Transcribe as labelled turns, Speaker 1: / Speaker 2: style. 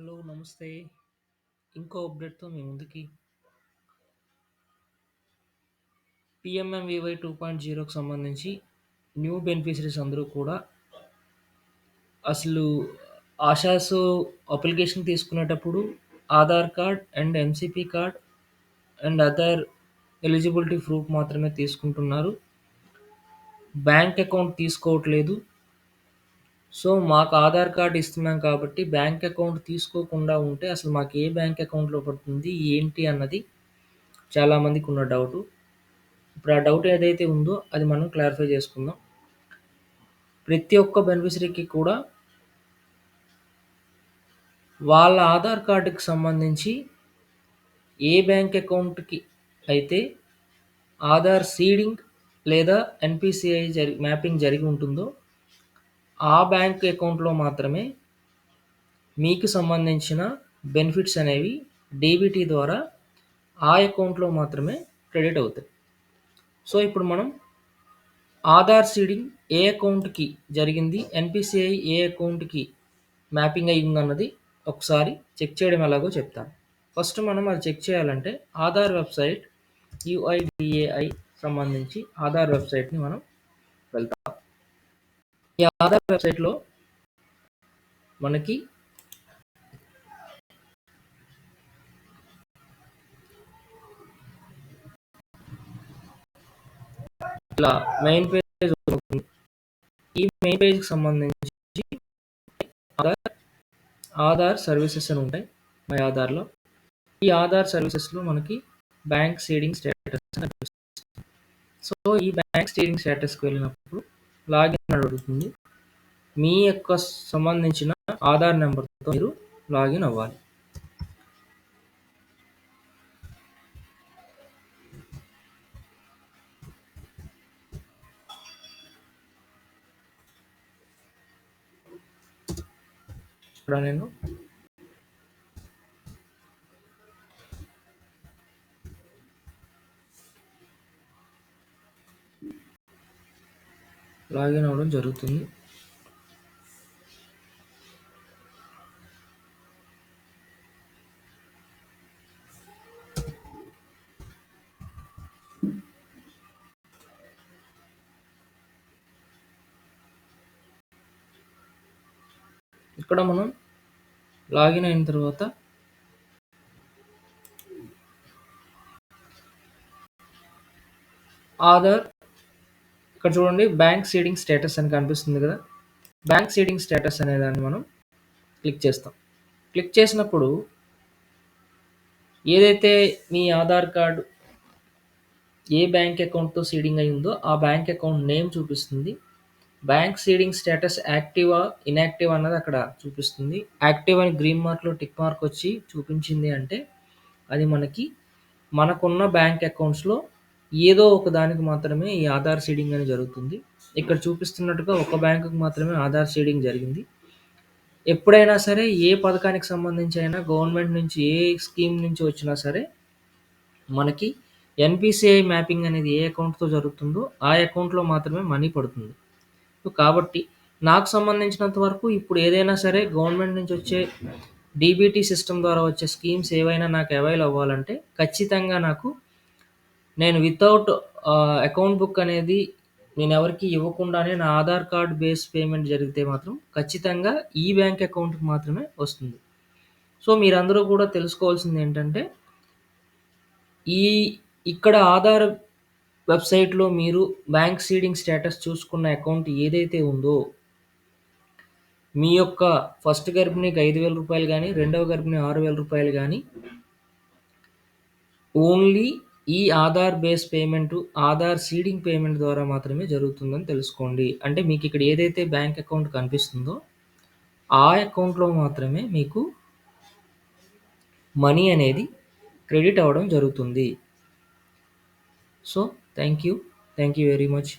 Speaker 1: Hello నమస్తే. ఇంకో అప్డేట్తో మీ ముందుకి. పిఎంఎంవివై టూ పాయింట్ జీరోకి సంబంధించి న్యూ బెనిఫిషరీస్ అందరూ కూడా అసలు ఆశాస్ అప్లికేషన్ తీసుకునేటప్పుడు Aadhaar card and MCP card and other eligibility proof మాత్రమే తీసుకుంటున్నారు. బ్యాంక్ అకౌంట్ తీసుకోవట్లేదు. సో మాకు ఆధార్ కార్డ్ ఇస్తున్నాం కాబట్టి బ్యాంక్ అకౌంట్ తీసుకోకుండా ఉంటే అసలు మాకు ఏ బ్యాంక్ అకౌంట్లో పడుతుంది ఏంటి అన్నది చాలామందికి ఉన్న డౌటు. ఇప్పుడు ఆ డౌట్ ఏదైతే ఉందో అది మనం క్లారిఫై చేసుకుందాం. ప్రతి ఒక్క బెనిఫిషరీకి కూడా వాళ్ళ ఆధార్ కార్డుకి సంబంధించి ఏ బ్యాంక్ అకౌంట్కి అయితే ఆధార్ సీడింగ్ లేదా ఎన్పిసిఐ జరి మ్యాపింగ్ జరిగి ఉంటుందో ఆ బ్యాంక్ అకౌంట్లో మాత్రమే మీకు సంబంధించిన బెనిఫిట్స్ అనేవి డీబీటీ ద్వారా ఆ అకౌంట్లో మాత్రమే క్రెడిట్ అవుతాయి. సో ఇప్పుడు మనం ఆధార్ సీడింగ్ ఏ అకౌంట్కి జరిగింది ఎన్పిసిఐ ఏ అకౌంట్కి మ్యాపింగ్ అయ్యింది అన్నది ఒకసారి చెక్ చేయడం ఎలాగో చెప్తాను. ఫస్ట్ మనం అది చెక్ చేయాలంటే ఆధార్ వెబ్సైట్ యుఐడిఏఐ సంబంధించి ఆధార్ వెబ్సైట్ని మనం ఈ ఆధార్ వెబ్సైట్లో మనకి ఇలా మెయిన్ పేజ్ ఉంటుంది ఈ మెయిన్ పేజ్కి సంబంధించి ఆధార్ ఆధార్ సర్వీసెస్ అని ఉంటాయి మై ఆధార్లో. ఈ ఆధార్ సర్వీసెస్లో మనకి బ్యాంక్ సీడింగ్ స్టేటస్ సో ఈ బ్యాంక్ సీడింగ్ స్టేటస్కి వెళ్ళినప్పుడు లాగిన్ అడుగుతుంది. మీ యొక్క సంబంధించిన ఆధార్ నెంబర్తో మీరు లాగిన్ అవ్వాలి. ఇక్కడ నేను లాగిన్ అవ్వడం జరుగుతుంది. ఇక్కడ మనం లాగిన్ అయిన తర్వాత ఆధార్ ఇక్కడ చూడండి బ్యాంక్ సీడింగ్ స్టేటస్ అని కనిపిస్తుంది కదా. బ్యాంక్ సీడింగ్ స్టేటస్ అనే దాన్ని మనం క్లిక్ చేస్తాం. క్లిక్ చేసినప్పుడు ఏదైతే మీ ఆధార్ కార్డు ఏ బ్యాంక్ అకౌంట్తో సీడింగ్ అయి ఉందో ఆ బ్యాంక్ అకౌంట్ నేమ్ చూపిస్తుంది. బ్యాంక్ సీడింగ్ స్టేటస్ యాక్టివా ఇన్యాక్టివ్ అన్నది అక్కడ చూపిస్తుంది. యాక్టివ్ అని గ్రీన్ మార్క్లో టిక్ మార్క్ వచ్చి చూపించింది అంటే అది మనకి మనకున్న బ్యాంక్ అకౌంట్స్లో ఏదో ఒక దానికి మాత్రమే ఈ ఆధార్ సీడింగ్ అనేది జరుగుతుంది. ఇక్కడ చూపిస్తున్నట్టుగా ఒక బ్యాంకుకి మాత్రమే ఆధార్ సీడింగ్ జరిగింది. ఎప్పుడైనా సరే ఏ పథకానికి సంబంధించి అయినా గవర్నమెంట్ నుంచి ఏ స్కీమ్ నుంచి వచ్చినా సరే మనకి ఎన్పిసిఐ మ్యాపింగ్ అనేది ఏ అకౌంట్తో జరుగుతుందో ఆ అకౌంట్లో మాత్రమే మనీ పడుతుంది. సో కాబట్టి నాకు సంబంధించినంత వరకు ఇప్పుడు ఏదైనా సరే గవర్నమెంట్ నుంచి వచ్చే డీబీటీ సిస్టమ్ ద్వారా వచ్చే స్కీమ్స్ ఏవైనా నాకు అవైల్ అవ్వాలంటే ఖచ్చితంగా నాకు నేను వితౌట్ అకౌంట్ బుక్ అనేది నేను ఎవరికి ఇవ్వకుండానే నా ఆధార్ కార్డ్ బేస్ పేమెంట్ జరిగితే మాత్రం ఖచ్చితంగా ఈ బ్యాంక్ అకౌంట్కి మాత్రమే వస్తుంది. సో మీరందరూ కూడా తెలుసుకోవాల్సింది ఏంటంటే ఈ ఇక్కడ ఆధార్ వెబ్సైట్లో మీరు బ్యాంక్ సీడింగ్ స్టేటస్ చూసుకున్న అకౌంట్ ఏదైతే ఉందో మీ యొక్క ఫస్ట్ గర్భిణికి ఐదు వేల రూపాయలు కానీ రెండవ గర్భిణి ఆరు వేల రూపాయలు కానీ ఓన్లీ ఈ Aadhaar base payment Aadhaar seeding payment ద్వారా మాత్రమే జరుగుతుందని తెలుసుకోండి. అంటే మీకు ఇక్కడ ఏదైతే బ్యాంక్ అకౌంట్ కనిపిస్తుందో ఆ అకౌంట్లో మాత్రమే మీకు మనీ అనేది క్రెడిట్ అవ్వడం జరుగుతుంది. So thank you. Thank you very much.